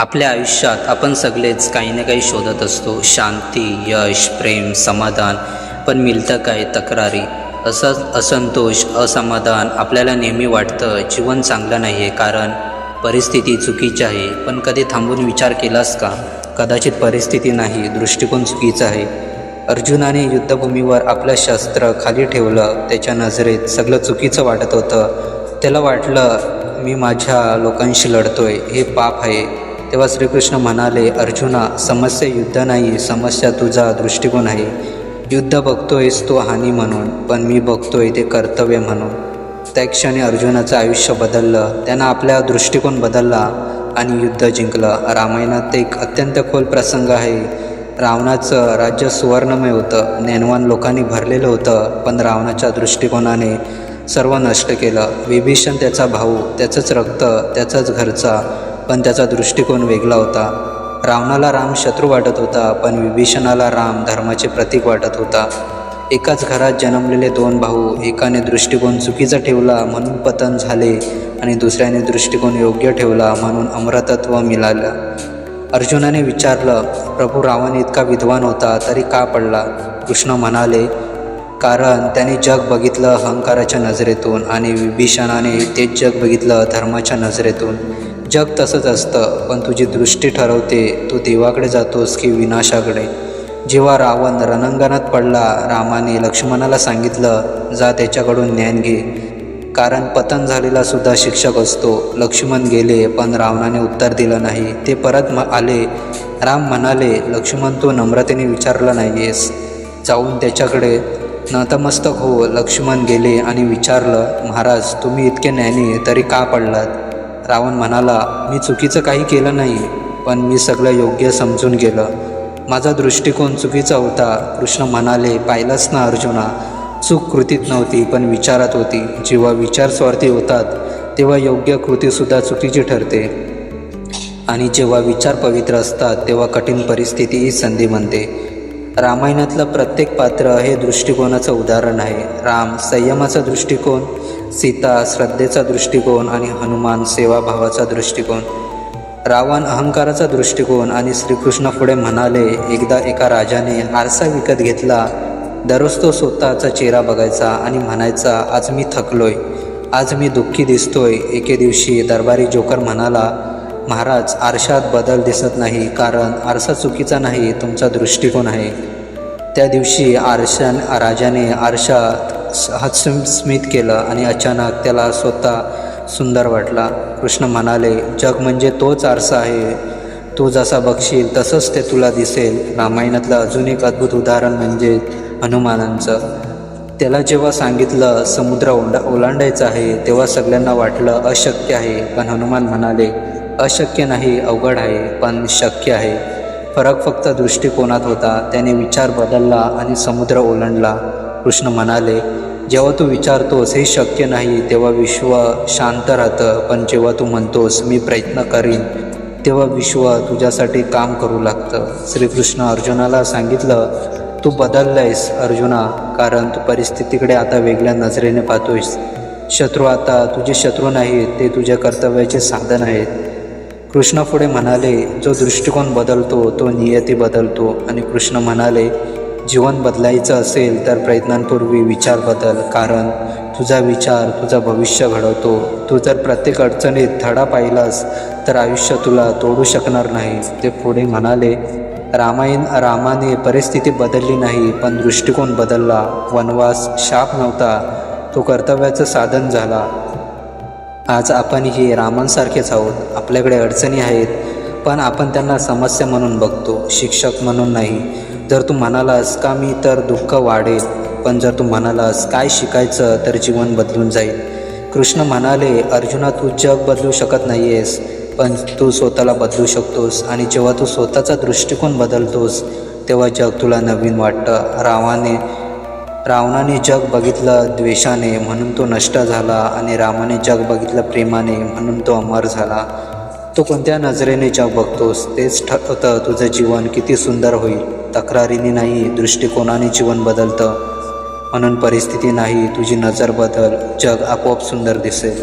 आपल्या आयुष्यात आपण सगळेच काही ना काही शोधत असतो. शांती यश प्रेम समाधान पण मिळतं काय तक्रारी? असंच असंतोष असमाधान आपल्याला नेहमी वाटतं. जीवन चांगलं नाही आहे कारण परिस्थिती चुकीची आहे. पण कधी थांबून विचार केलास का? कदाचित परिस्थिती नाही दृष्टिकोन चुकीचा आहे. अर्जुनाने युद्धभूमीवर आपलं शस्त्र खाली ठेवलं. त्याच्या नजरेत सगळं चुकीचं वाटत होतं. त्याला वाटलं मी माझ्या लोकांशी लढतोय. हे पाप आहे. तेव्हा श्रीकृष्ण म्हणाले अर्जुना समस्या युद्ध नाही समस्या तुझा दृष्टिकोन आहे. युद्ध बघतोयस तो हानी म्हणून पण मी बघतोय ते कर्तव्य म्हणून. त्या क्षणी अर्जुनाचं आयुष्य बदललं. त्यानं आपला दृष्टिकोन बदलला आणि युद्ध जिंकलं. रामायणात एक अत्यंत खोल प्रसंग आहे. रावणाचं राज्य सुवर्णमय होतं. ज्ञानवान लोकांनी भरलेलं होतं पण रावणाच्या दृष्टिकोनाने सर्व नष्ट केलं. विभीषण त्याचा भाऊ त्याचंच रक्त त्याचाच घरचा पण त्याचा दृष्टिकोन वेगळा होता. रावणाला राम शत्रू वाटत होता पण विभीषणाला राम धर्माचे प्रतीक वाटत होता. एकाच घरात जन्मलेले दोन भाऊ एकाने दृष्टिकोन चुकीचा ठेवला म्हणून पतन झाले आणि दुसऱ्याने दृष्टिकोन योग्य ठेवला म्हणून अमरतत्व मिळालं. अर्जुनाने विचारलं प्रभू रावण इतका विद्वान होता तरी का पडला? कृष्ण म्हणाले कारण त्याने जग बघितलं अहंकाराच्या नजरेतून आणि विभीषणाने तेच जग बघितलं धर्माच्या नजरेतून. जग तसंच असतं पण तुझी दृष्टी ठरवते तू देवाकडे जातोस की विनाशाकडे. जेव्हा रावण रणांगणात पडला रामाने लक्ष्मणाला सांगितलं जा त्याच्याकडून ज्ञान घे. कारण पतन झालेला सुद्धा शिक्षक असतो. लक्ष्मण गेले पण रावणाने उत्तर दिलं नाही. ते परत म आले. राम म्हणाले लक्ष्मण तू नम्रतेने विचारलं नाही आहेस जाऊन त्याच्याकडे. नतमस्तक हो. लक्ष्मण गेले आणि विचारलं महाराज तुम्ही इतके ज्ञानी तरी का पडलात? रावण म्हणाला मी चुकीचं काही केलं नाही पण मी सगळं योग्य समजून गेलं. माझा दृष्टिकोन चुकीचा होता. कृष्ण म्हणाले पाहिलंच ना अर्जुना. चूक कृतीत नव्हती पण विचारात होती. जेव्हा विचार स्वार्थी होतात तेव्हा योग्य कृतीसुद्धा चुकीची ठरते. आणि जेव्हा विचार पवित्र असतात तेव्हा कठीण परिस्थिती ही संधी बनते. रामायणातलं प्रत्येक पात्र हे दृष्टिकोनाचं उदाहरण आहे. राम संयमाचा दृष्टिकोन सीता श्रद्धेचा दृष्टिकोन आणि हनुमान सेवाभावाचा दृष्टिकोन. रावण अहंकाराचा दृष्टिकोन आणि श्रीकृष्ण पुढे म्हणाले एकदा एका राजाने आरसा विकत घेतला दररोज तो स्वतःचा चेहरा बघायचा आणि म्हणायचा आज मी थकलोय आज मी दुःखी दिसतोय. एके दिवशी दरबारी जोकर म्हणाला महाराज आरशात बदल दिसत नाही कारण आरसा चुकीचा नाही तुमचा दृष्टिकोन आहे. त्या दिवशी आरशान राजाने आरशात हस्मित केलं आणि अचानक त्याला स्वतः सुंदर वाटला. कृष्ण म्हणाले जग म्हणजे तोच आरसा आहे. तू जसा बघशील तसंच ते तुला दिसेल. रामायणातलं अजून एक अद्भुत उदाहरण म्हणजे हनुमानांचं. त्याला जेव्हा सांगितलं समुद्र ओंडा ओलांडायचं आहे तेव्हा सगळ्यांना वाटलं अशक्य आहे. पण हनुमान म्हणाले अशक्य नाही अवघड आहे पण शक्य आहे. फरक फक्त दृष्टिकोनात होता. त्याने विचार बदलला आणि समुद्र ओलांडला. कृष्ण म्हणाले जेव्हा तू विचारतोस हे शक्य नाही तेव्हा विश्व शांत राहतं. पण जेव्हा तू म्हणतोस मी प्रयत्न करीन तेव्हा विश्व तुझ्यासाठी काम करू लागतं. श्रीकृष्ण अर्जुनाला सांगितलं तू बदललायस अर्जुना कारण तू परिस्थितीकडे आता वेगळ्या नजरेने पाहतोयस. शत्रू आता तुझे शत्रू नाहीत ते तुझ्या कर्तव्याचे साधन आहेत. कृष्ण पुढे म्हणाले जो दृष्टिकोन बदलतो तो नियती बदलतो. आणि कृष्ण म्हणाले जीवन बदलायचं असेल तर प्रयत्नांपूर्वी विचार बदल कारण तुझा विचार तुझा भविष्य घडवतो. तू जर प्रत्येक अडचणीत धडा पाहिलास तर आयुष्य तुला तोडू शकणार नाही. ते पुढे म्हणाले रामायण रामाने परिस्थिती बदलली नाही पण दृष्टिकोन बदलला. वनवास शाप नव्हता. तो कर्तव्याचं साधन झाला. आज आपणही रामांसारखेच आहोत. आपल्याकडे अडचणी आहेत पण आपण त्यांना समस्या म्हणून बघतो शिक्षक म्हणून नाही. जर तू म्हणालास का मी तर दुःख वाढेल पण जर तू म्हणालास काय शिकायचं तर जीवन बदलून जाईल. कृष्ण म्हणाले अर्जुना तू जग बदलू शकत नाही आहेस पण तू स्वतःला बदलू शकतोस आणि जेव्हा तू स्वतःचा दृष्टिकोन बदलतोस तेव्हा जग तुला नवीन वाटतं. रावाने रावणाने जग बघितलं द्वेषाने म्हणून तो नष्ट झाला आणि रामाने जग बघितलं प्रेमाने म्हणून तो अमर झाला. तू कोणत्या नजरेने जग बघतोस तेच ठरवतं तुझं जीवन किती सुंदर होईल. तक्रारीने नाही दृष्टिकोनाने जीवन बदलतं. म्हणून परिस्थिती नाही तुझी नजर बदल जग आपोआप सुंदर दिसेल.